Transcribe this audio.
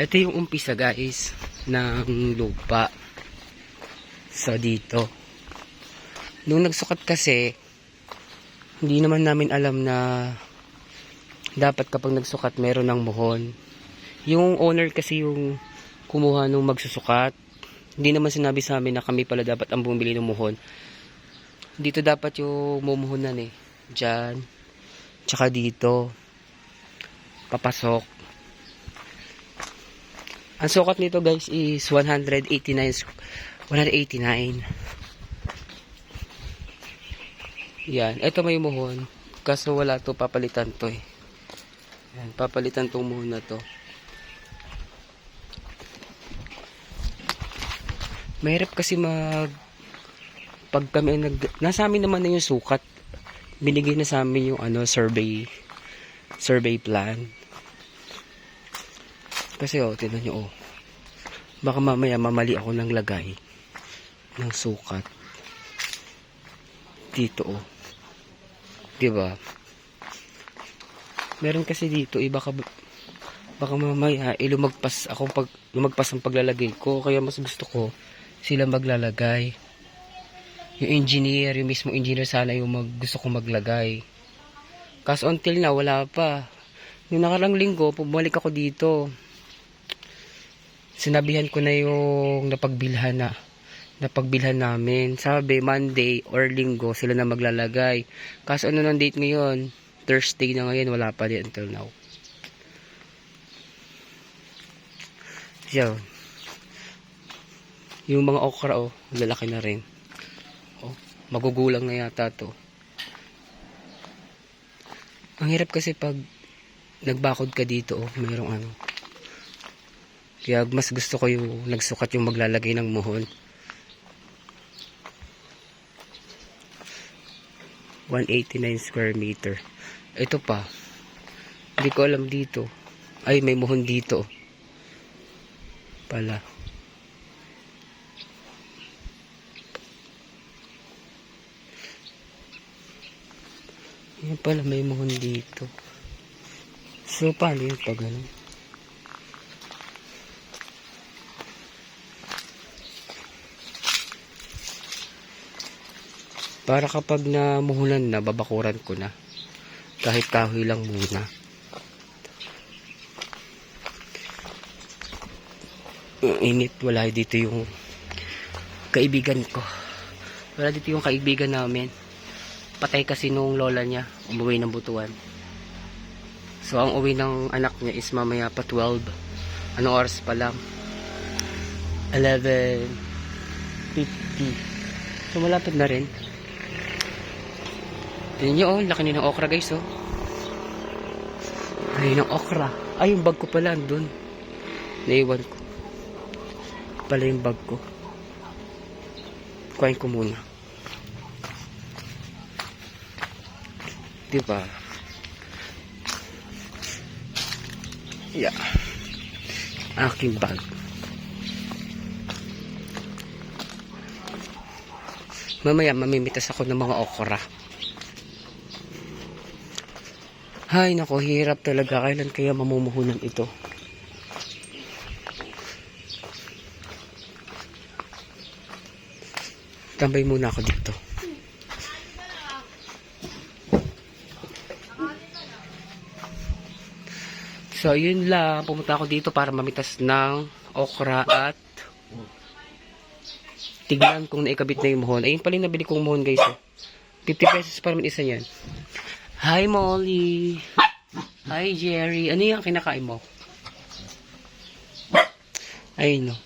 Ito yung umpisa guys ng lupa. So dito. Nung nagsukat kasi, hindi naman namin alam na dapat kapag nagsukat meron ng muhon. Yung owner kasi yung kumuha nung magsusukat. Hindi naman sinabi sa amin na kami pala dapat ang bumili ng muhon. Dito dapat yung mumuhunan eh. Diyan. Tsaka dito. Papasok. Ang sukat nito guys is 189 squ- 189. Yan, ito may muhon. Kaso wala to papalitan to eh. Yan, papalitan tong muhon na to. Mahirap kasi mag pag kami nag nasa amin naman na yung sukat. Binigay na sa amin yung ano survey survey plan. Kasi oh, tingnan nyo oh. Baka mamaya mamali ako ng lagay ng sukat. Dito oh. 'Di ba? Meron kasi dito eh baka baka mamaya eh, lumagpas ako pag lumagpas ang paglalagay ko kaya mas gusto ko sila maglalagay. Yung engineer, yung mismo engineer sana yung mag, gusto kong maglagay. Kaso until na wala pa. Yung nakarang linggo, pumalik ako dito sinabihan ko na yung napagbilhan na napagbilhan namin. Sabi, Monday or Linggo, sila na maglalagay. Kaso ano ng date ngayon? Thursday na ngayon, wala pa din until now. So, yung mga okra, oh, lalaki na rin. Oh, magugulang na yata to. Ang hirap kasi pag nagbakod ka dito, oh, mayroong ano, kaya mas gusto ko yung nagsukat yung maglalagay ng muhon. 189 square meter. Ito pa. Hindi ko alam dito. Ay, may muhon dito. Pala. Yan pala, may muhon dito. So, paano yung pag ganun? Para kapag namuhulan na, babakuran ko na. Kahit kahoy lang muna. Init, wala dito yung kaibigan ko. Wala dito yung kaibigan namin. Patay kasi nung lola niya, umuwi ng butuan. So, ang uwi ng anak niya is mamaya pa 12. Anong oras pa lang? 11.50. So, malapit na rin. Tingnan nyo, oh, laki ng okra guys, oh. Ay, ng okra. Ay, yung bag ko pala, andun. Naiwan ko. Pala yung bag ko. Kuhain ko muna. Diba? Yeah. Aking bag. Mamaya, mamimitas ako ng mga okra. Hay, nako, hirap talaga. Kailan kaya mamumuhunan ito? Tambay muna ako dito. So, yun lang. Pumunta ako dito para mamitas ng okra at tignan kung naikabit na yung muhon. Ayun pala yung nabili kong muhon, guys. oh. 50 pesos para isa yan. Hi, Molly. Hi, Jerry. Ano yung kinakain mo? Ay, no.